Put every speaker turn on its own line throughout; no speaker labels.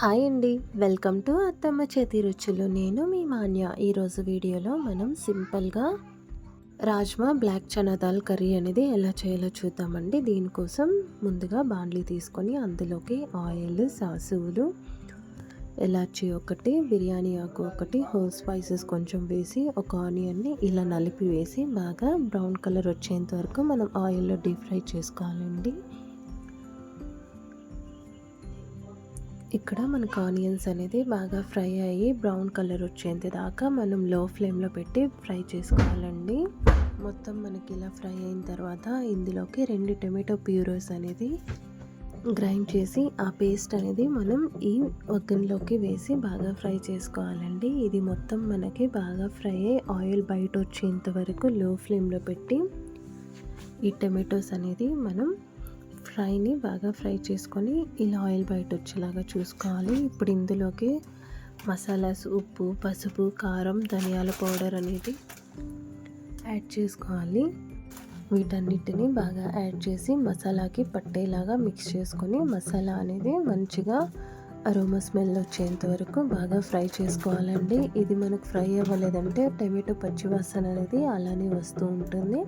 Hi అండి. Welcome to అత్తమ్మ చేతి రుచులు. నేను మీ మాన్య. ఈరోజు వీడియోలో మనం సింపుల్గా రాజ్మా బ్లాక్ చనా దాల్ కర్రీ అనేది ఎలా చేయాలో చూద్దామండి. దీనికోసం ముందుగా బాండ్లీ తీసుకొని అందులోకి ఆయిల్ సాసువులు ఎలాచి ఒకటి బిర్యానీ ఆకు ఒకటి హోల్ స్పైసెస్ కొంచెం వేసి ఒక ఆనియన్ని ఇలా నలిపి వేసి బాగా బ్రౌన్ కలర్ వచ్చేంత వరకు మనం ఆయిల్లో డీప్ ఫ్రై చేసుకోవాలండి. ఇక్కడ మనకు ఆనియన్స్ అనేది బాగా ఫ్రై అయ్యి బ్రౌన్ కలర్ వచ్చేంత దాకా మనం లో ఫ్లేమ్లో పెట్టి ఫ్రై చేసుకోవాలండి. మొత్తం మనకి ఇలా ఫ్రై అయిన తర్వాత ఇందులోకి రెండు టొమాటో ప్యూరోస్ అనేది గ్రైండ్ చేసి ఆ పేస్ట్ అనేది మనం ఈ వగ్గన్లోకి వేసి బాగా ఫ్రై చేసుకోవాలండి. ఇది మొత్తం మనకి బాగా ఫ్రై అయ్యి ఆయిల్ బయట వచ్చేంత వరకు లో ఫ్లేమ్లో పెట్టి ఈ టొమాటోస్ అనేది మనం ఫ్రైని బాగా ఫ్రై చేసుకొని ఇలా ఆయిల్ బయట వచ్చేలాగా చూసుకోవాలి. ఇప్పుడు ఇందులోకి మసాలాస్ ఉప్పు పసుపు కారం ధనియాల పౌడర్ అనేది యాడ్ చేసుకోవాలి. వీటన్నిటిని బాగా యాడ్ చేసి మసాలాకి పట్టేలాగా మిక్స్ చేసుకొని మసాలా అనేది మంచిగా అరోమా స్మెల్ వచ్చేంత వరకు బాగా ఫ్రై చేసుకోవాలండి. ఇది మనకు ఫ్రై అవ్వలేదంటే టమాటో పచ్చివాసన అనేది అలానే వస్తూ ఉంటుంది.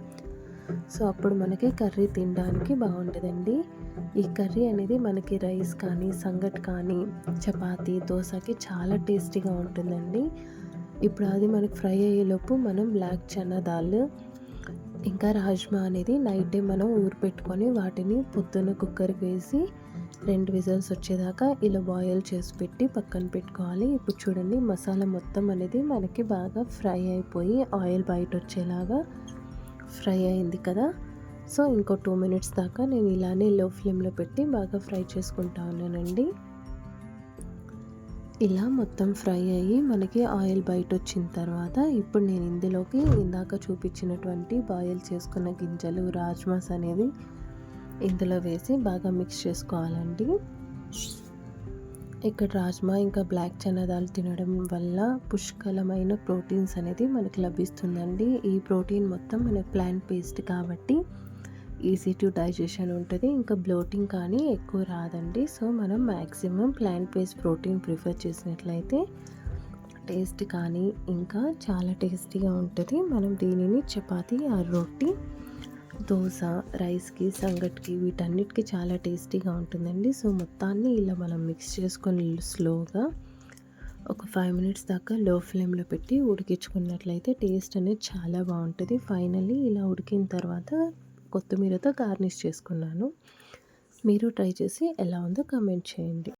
సో అప్పుడు మనకి కర్రీ తినడానికి బాగుంటుందండి. ఈ కర్రీ అనేది మనకి రైస్ కానీ సంగట్ కానీ చపాతీ దోశకి చాలా టేస్టీగా ఉంటుందండి. ఇప్పుడు అది మనకి ఫ్రై అయ్యేలోపు మనం బ్లాక్ చనా దాల్ ఇంకా రాజ్మా అనేది నైటే మనం ఊరు పెట్టుకొని వాటిని పొద్దున్న కుక్కర్కి వేసి రెండు విజల్స్ వచ్చేదాకా ఇలా బాయిల్ చేసి పెట్టి పక్కన పెట్టుకోవాలి. ఇప్పుడు చూడండి మసాలా మొత్తం అనేది మనకి బాగా ఫ్రై అయిపోయి ఆయిల్ బయట వచ్చేలాగా ఫ్రై అయింది కదా. సో ఇంకో టూ మినిట్స్ దాకా నేను ఇలానే లో ఫ్లేమ్లో పెట్టి బాగా ఫ్రై చేసుకుంటా ఉన్నానండి. ఇలా మొత్తం ఫ్రై అయ్యి మనకి ఆయిల్ బయట వచ్చిన తర్వాత ఇప్పుడు నేను ఇందులోకి ఇందాక చూపించినటువంటి బాయిల్ చేసుకున్న గింజలు రాజ్మాస్ అనేది ఇందులో వేసి బాగా మిక్స్ చేసుకోవాలండి. ఇక్కడ రాజ్మా ఇంకా బ్లాక్ చనా తినడం వల్ల పుష్కలమైన ప్రోటీన్స్ అనేది మనకి లభిస్తుందండి. ఈ ప్రోటీన్ మొత్తం మన ప్లాంట్ పేస్ట్ కాబట్టి ఈజీ టు డైజెషన్ ఉంటుంది. ఇంకా బ్లోటింగ్ కానీ ఎక్కువ రాదండి. సో మనం maximum plant based protein prefer చేసినట్లయితే టేస్ట్ కానీ ఇంకా చాలా టేస్టీగా ఉంటుంది. మనం దీనిని చపాతీ ఆ రొట్టి దోశ రైస్కి సంగట్కి వీటన్నిటికీ చాలా టేస్టీగా ఉంటుందండి. సో మొత్తాన్ని ఇలా మనం మిక్స్ చేసుకొని స్లోగా ఒక ఫైవ్ మినిట్స్ దాకా లో ఫ్లేమ్లో పెట్టి ఉడికించుకున్నట్లయితే టేస్ట్ అనేది చాలా బాగుంటుంది. ఫైనల్లీ ఇలా ఉడికిన తర్వాత కొత్తిమీరతో గార్నిష్ చేసుకున్నాను. మీరు ట్రై చేసి ఎలా ఉందో కమెంట్ చేయండి.